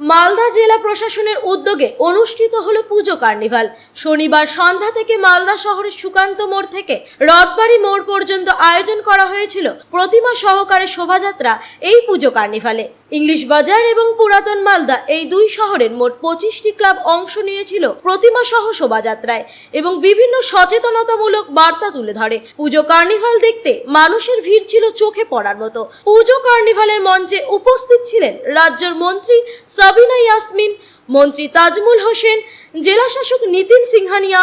মালদা জেলা প্রশাসনের উদ্যোগে অনুষ্ঠিত হলো পুজো কার্নিভাল। শনিবার সন্ধ্যা থেকে মালদা শহরের সুকান্ত মোড় থেকে রথবাড়ি মোড় পর্যন্ত আয়োজন করা হয়েছিল প্রতিমা সহকারে শোভাযাত্রা এই পুজো কার্নিভালে। ইংলিশ বাজার এবং পুরাতন মালদা এই দুই শহরের মোট পঁচিশটি ক্লাব অংশ নিয়েছিল প্রতিমা সহ শোভাযাত্রায় এবং বিভিন্ন সচেতনতামূলক বার্তা তুলে ধরে। পুজো কার্নিভাল দেখতে মানুষের ভিড় ছিল চোখে পড়ার মতো। পুজো কার্নিভালের মঞ্চে উপস্থিত ছিলেন রাজ্যের মন্ত্রী সাবিনা ইয়াসমিন মন্ত্রী তাজমুল হোসেন জেলাশাসক নীতিন সিংহানিয়া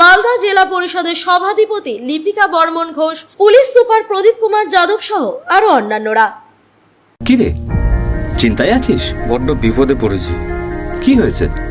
মালদা জেলা পরিষদের সভাধিপতি লিপিকা বর্মন ঘোষ পুলিশ সুপার প্রদীপ কুমার যাদব সহ আরও অন্যান্যরা। কি রে চিন্তায় আছিস? বড্ড বিপদে পড়েছি। কি হয়েছে?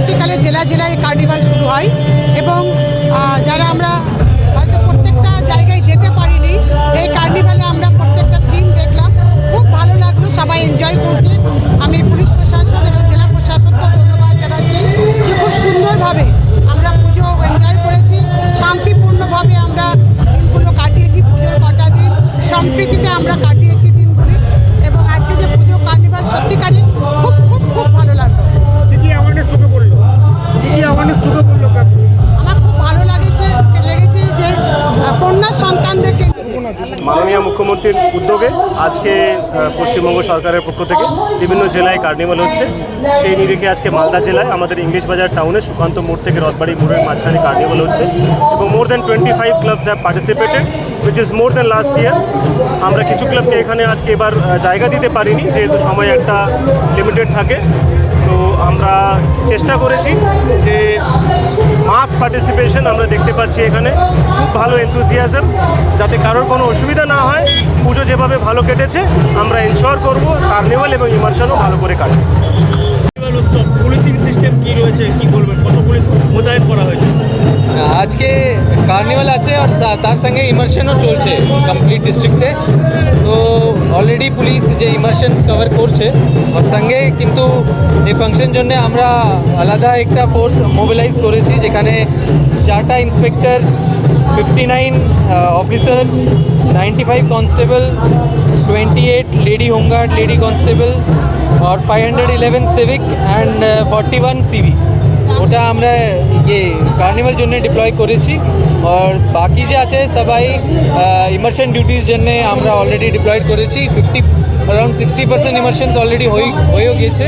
পরবর্তীকালে জেলা জেলায় কার্নিভাল শুরু হয় এবং যারা আমরা মুখ্যমন্ত্রীর উদ্যোগে আজকে পশ্চিমবঙ্গ সরকারের পক্ষ থেকে বিভিন্ন জেলায় কার্নিভাল হচ্ছে। সেই নিরিখে আজকে মালদা জেলায় আমাদের ইংলিশ বাজার টাউনে সুকান্ত মোড় থেকে রথবাড়ি মোড়ের মাঝখানে কার্নিভাল হচ্ছে এবং more than twenty five clubs have participated which is more than last year আমরা কিছু ক্লাবকে এখানে আজকে এবার জায়গা দিতে পারিনি, যেহেতু সময় একটা লিমিটেড থাকে। তো আমরা চেষ্টা করেছি যে পার্টিসিপেশন আমরা দেখতে পাচ্ছি এখানে। খুব ভালো এনথুজিয়াজম যাতে কারোর কোনো অসুবিধা না হয়। পুজো যেভাবে ভালো কেটেছে, আমরা এনশোর করব কার্নিভাল এবং ইমার্শনও ভালো করে কাটবে। উৎসব পুলিশিং সিস্টেম কি রয়েছে? কার্নিভাল আছে আর তার সঙ্গে ইমার্শনও চলছে কমপ্লিট ডিস্ট্রিক্টে তো অলরেডি পুলিশ যে ইমার্শন কভার করছে ওর সঙ্গে কিন্তু এই ফাংশন জন্য আমরা আলাদা একটা ফোর্স মোবিলাইজ করেছি, যেখানে চারটা inspector fifty nine officers ninety five constable twenty eight lady home guard lady constable R five hundred eleven civic and forty one civic ওটা আমরা ইয়ে কার্নিভাল জন্য ডিপ্লয় করেছি। আর বাকি যে আছে সবাই ইমার্শন ডিউটির জন্য আমরা অলরেডি ডিপ্লয়েড করেছি। Fifty around sixty percent immersions already হয়ে হয়েও গিয়েছে।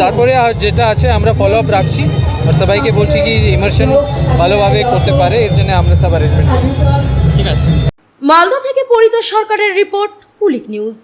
তারপরে আর যেটা আছে আমরা ফলো আপ রাখছি। আর সবাইকে বলছি কি ইমার্শন ভালোভাবে করতে পারে এর জন্য আমরা সব অ্যারেঞ্জমেন্ট ঠিক আছে। মালদা থেকে পরিতোষ সরকারের রিপোর্ট কুলিক নিউজ।